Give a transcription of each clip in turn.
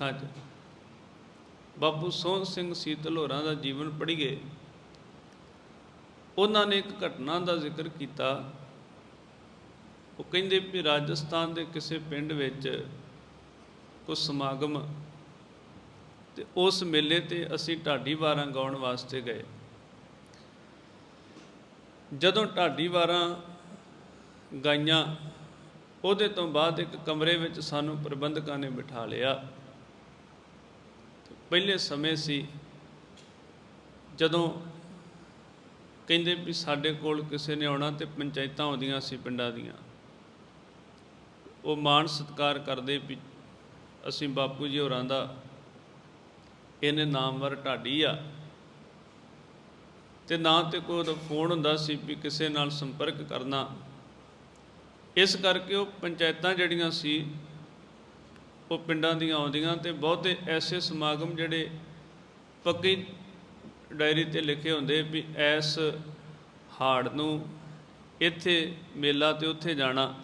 ਹਾਂਜੀ। ਬਾਬੂ ਸੋਹਣ ਸਿੰਘ ਸੀਤਲ ਹੋਰਾਂ ਦਾ ਜੀਵਨ ਪੜ੍ਹੀਏ ਉਹਨਾਂ ਨੇ ਇੱਕ ਘਟਨਾ ਦਾ ਜ਼ਿਕਰ ਕੀਤਾ। ਉਹ ਕਹਿੰਦੇ ਵੀ ਰਾਜਸਥਾਨ ਦੇ ਕਿਸੇ ਪਿੰਡ ਵਿੱਚ ਕੁਝ ਸਮਾਗਮ ਤੇ ਉਸ ਮੇਲੇ ਤੇ ਅਸੀਂ ਢਾਡੀ ਵਾਰਾਂ ਗਾਉਣ ਵਾਸਤੇ ਗਏ। ਜਦੋਂ ਢਾਡੀ ਵਾਰਾਂ ਗਾਈਆਂ, ਉਹਦੇ ਤੋਂ ਬਾਅਦ ਇੱਕ ਕਮਰੇ ਵਿੱਚ ਸਾਨੂੰ ਪ੍ਰਬੰਧਕਾਂ ਨੇ ਬਿਠਾ ਲਿਆ। ਪਹਿਲੇ ਸਮੇਂ ਸੀ, ਜਦੋਂ ਕਹਿੰਦੇ ਵੀ ਸਾਡੇ ਕੋਲ ਕਿਸੇ ਨੇ ਆਉਣਾ ਤੇ ਪੰਚਾਇਤਾਂ ਆਉਂਦੀਆਂ ਸੀ ਪਿੰਡਾਂ ਦੀਆਂ। ਉਹ ਮਾਣ ਸਤਿਕਾਰ ਕਰਦੇ ਵੀ ਅਸੀਂ ਬਾਪੂ ਜੀ ਹੋਰਾਂ ਦਾ ਇਹਨੇ ਨਾਮਵਰ ਢਾਡੀ ਆ। ਤੇ ਨਾ ਤੇ ਕੋਈ ਉਹਦਾ ਫੋਨ ਹੁੰਦਾ ਸੀ ਵੀ ਕਿਸੇ ਨਾਲ ਸੰਪਰਕ ਕਰਨਾ। ਇਸ ਕਰਕੇ ਉਹ ਪੰਚਾਇਤਾਂ ਜਿਹੜੀਆਂ ਸੀ ਉਹ ਪਿੰਡਾਂ ਦੀਆਂ ਆਉਂਦੀਆਂ ਤੇ ਬਹੁਤੇ ਐਸੇ ਸਮਾਗਮ ਜਿਹੜੇ ਪੱਕੀ ਡਾਇਰੀ ਤੇ ਲਿਖੇ ਹੁੰਦੇ ਵੀ ਐਸ ਹਾੜ ਨੂੰ ਇੱਥੇ ਮੇਲਾ ਤੇ ਉੱਥੇ ਜਾਣਾ।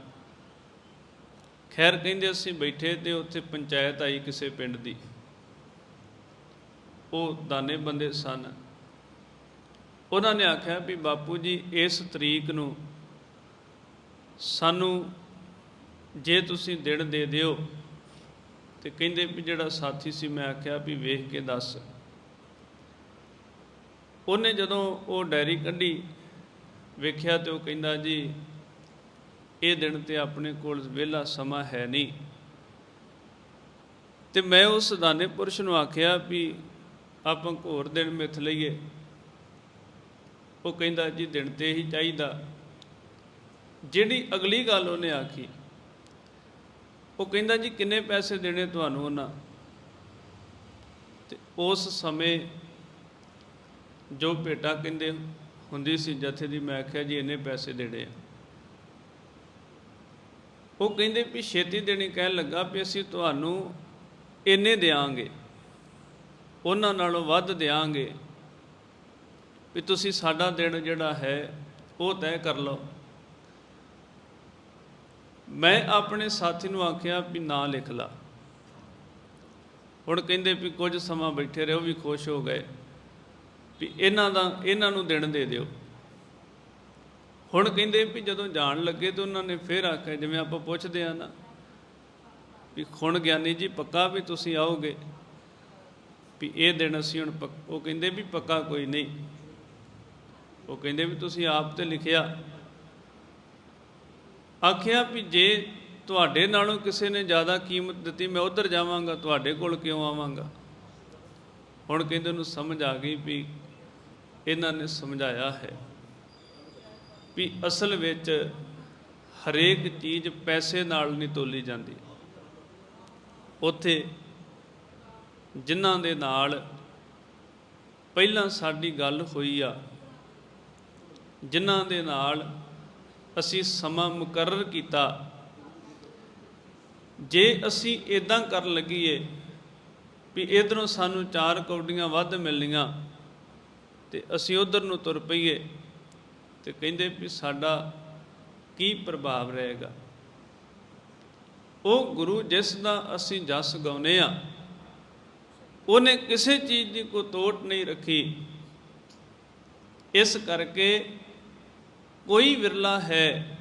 ਖੈਰ ਕਹਿੰਦੇ ਅਸੀਂ ਬੈਠੇ ਤੇ ਉੱਥੇ ਪੰਚਾਇਤ ਆਈ ਕਿਸੇ ਪਿੰਡ ਦੀ। ਉਹ ਦਾਨੇ ਬੰਦੇ ਸਨ। ਉਹਨਾਂ ਨੇ ਆਖਿਆ ਵੀ ਬਾਪੂ ਜੀ, ਇਸ ਤਰੀਕ ਨੂੰ ਸਾਨੂੰ ਜੇ ਤੁਸੀਂ ਦਿਨ ਦੇ ਦਿਓ ਤੇ ਕਹਿੰਦੇ ਵੀ ਜਿਹੜਾ ਸਾਥੀ ਸੀ ਮੈਂ ਆਖਿਆ ਵੀ ਵੇਖ ਕੇ ਦੱਸ। ਉਹਨੇ ਜਦੋਂ ਉਹ ਡਾਇਰੀ ਕੱਢੀ, ਵੇਖਿਆ ਤੇ ਉਹ ਕਹਿੰਦਾ ਜੀ, ਇਹ ਦਿਨ ਤੇ ਆਪਣੇ ਕੋਲ ਵਿਹਲਾ ਸਮਾਂ ਹੈ ਨਹੀਂ। ਤੇ ਮੈਂ ਉਸ ਦਾਨੇ ਪੁਰਸ਼ ਨੂੰ ਆਖਿਆ ਵੀ ਆਪਾਂ ਘੋਰ ਦਿਨ ਮਿਥ ਲਈਏ। ਉਹ ਕਹਿੰਦਾ ਜੀ ਦਿਨ ਤੇ ਹੀ ਚਾਹੀਦਾ। ਜਿਹੜੀ ਅਗਲੀ ਗੱਲ ਉਹਨੇ ਆਖੀ ਉਹ ਕਹਿੰਦਾ ਜੀ, ਕਿੰਨੇ ਪੈਸੇ ਦੇਣੇ ਤੁਹਾਨੂੰ ਉਹਨਾਂ? ਤੇ ਉਸ ਸਮੇਂ ਜੋ ਭੇਟਾ ਕਹਿੰਦੇ ਹੁੰਦੀ ਸੀ ਜਥੇ ਦੀ, ਮੈਂ ਆਖਿਆ ਜੀ, ਇੰਨੇ ਪੈਸੇ ਦੇਣੇ ਆ। ਉਹ ਕਹਿੰਦੇ ਵੀ ਛੇਤੀ ਦੇਣੀ, ਕਹਿਣ ਲੱਗਾ ਵੀ ਅਸੀਂ ਤੁਹਾਨੂੰ ਇੰਨੇ ਦੇਾਂਗੇ ਉਹਨਾਂ ਨਾਲੋਂ ਵੱਧ ਦੇਾਂਗੇ ਵੀ ਤੁਸੀਂ ਸਾਡਾ ਦਿਨ ਜਿਹੜਾ ਹੈ, ਉਹ ਤੈਅ ਕਰ ਲਓ। ਮੈਂ ਆਪਣੇ ਸਾਥੀ ਨੂੰ ਆਖਿਆ ਵੀ ਨਾਂ ਲਿਖ ਲਾ। ਹੁਣ ਕਹਿੰਦੇ ਵੀ ਕੁਝ ਸਮਾਂ ਬੈਠੇ ਰਹੇ ਰਹੋ ਵੀ ਖੁਸ਼ ਹੋ ਗਏ। ਵੀ ਇਹਨਾਂ ਦਾ, ਇਹਨਾਂ ਨੂੰ ਦਿਨ ਦੇ ਦਿਓ। ਹੁਣ ਕਹਿੰਦੇ ਵੀ ਜਦੋਂ ਜਾਣ ਲੱਗੇ ਤਾਂ ਉਹਨਾਂ ਨੇ ਫੇਰ ਆਖਿਆ, ਜਿਵੇਂ ਆਪਾਂ ਪੁੱਛਦੇ ਆ ਨਾ, ਵੀ ਹੁਣ ਗਿਆਨੀ ਜੀ ਪੱਕਾ ਵੀ ਤੁਸੀਂ ਆਓਗੇ? ਵੀ ਇਹ ਦਿਨ ਅਸੀਂ ਹੁਣ ਪੱਕ- ਉਹ ਕਹਿੰਦੇ ਵੀ ਪੱਕਾ ਕੋਈ ਨਹੀਂ। ਉਹ ਕਹਿੰਦੇ ਵੀ ਤੁਸੀਂ ਆਪ ਤੇ ਲਿਖਿਆ। ਆਖਿਆ ਵੀ ਜੇ ਤੁਹਾਡੇ ਨਾਲੋਂ ਕਿਸੇ ਨੇ ਜ਼ਿਆਦਾ ਕੀਮਤ ਦਿੱਤੀ, ਮੈਂ ਉਧਰ ਜਾਵਾਂਗਾ, ਤੁਹਾਡੇ ਕੋਲ ਕਿਉਂ ਆਵਾਂਗਾ? ਹੁਣ ਕਹਿੰਦੇ ਨੂੰ ਸਮਝ ਆ ਗਈ ਵੀ ਇਹਨਾਂ ਨੇ ਸਮਝਾਇਆ ਹੈ ਵੀ ਅਸਲ ਵਿੱਚ ਹਰੇਕ ਚੀਜ਼ ਪੈਸੇ ਨਾਲ ਨਹੀਂ ਤੋਲੀ ਜਾਂਦੀ। ਉੱਥੇ ਜਿਨ੍ਹਾਂ ਦੇ ਨਾਲ ਪਹਿਲਾਂ ਸਾਡੀ ਗੱਲ ਹੋਈ ਆ, ਜਿਨ੍ਹਾਂ ਦੇ ਨਾਲ ਅਸੀਂ ਸਮਾਂ ਮੁਕਰਰ ਕੀਤਾ। ਜੇ ਅਸੀਂ ਇਦਾਂ ਕਰਨ ਲੱਗੀਏ ਵੀ ਇਧਰੋਂ ਸਾਨੂੰ ਚਾਰ ਕੌਡੀਆਂ ਵੱਧ ਮਿਲਣੀਆਂ ਤੇ ਅਸੀਂ ਉਧਰ ਨੂੰ ਤੁਰ ਪਈਏ ਤੇ ਕਹਿੰਦੇ ਵੀ ਸਾਡਾ ਕੀ ਪ੍ਰਭਾਵ ਰਹੇਗਾ। ਉਹ ਗੁਰੂ ਜਿਸ ਦਾ ਅਸੀਂ ਜਸ ਗਾਉਨੇ ਆ ਉਹਨੇ ਕਿਸੇ ਚੀਜ਼ ਦੀ ਕੋਈ ਤੋਟ ਨਹੀਂ ਰੱਖੀ। ਇਸ ਕਰਕੇ ਕੋਈ ਵਿਰਲਾ ਹੈ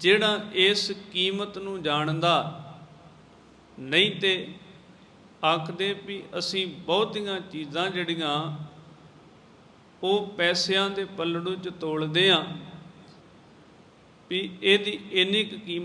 ਜਿਹੜਾ ਇਸ ਕੀਮਤ ਨੂੰ ਜਾਣਦਾ? ਨਹੀਂ ਤੇ ਆਖਦੇ ਵੀ ਅਸੀਂ ਬਹੁਤੀਆਂ ਚੀਜ਼ਾਂ ਜਿਹੜੀਆਂ ਉਹ ਪੈਸਿਆਂ ਦੇ ਪੱਲੜੂ 'ਚ ਤੋਲਦੇ ਆ ਵੀ ਇਹਦੀ ਇੰਨੀ ਕੁ ਕੀਮਤ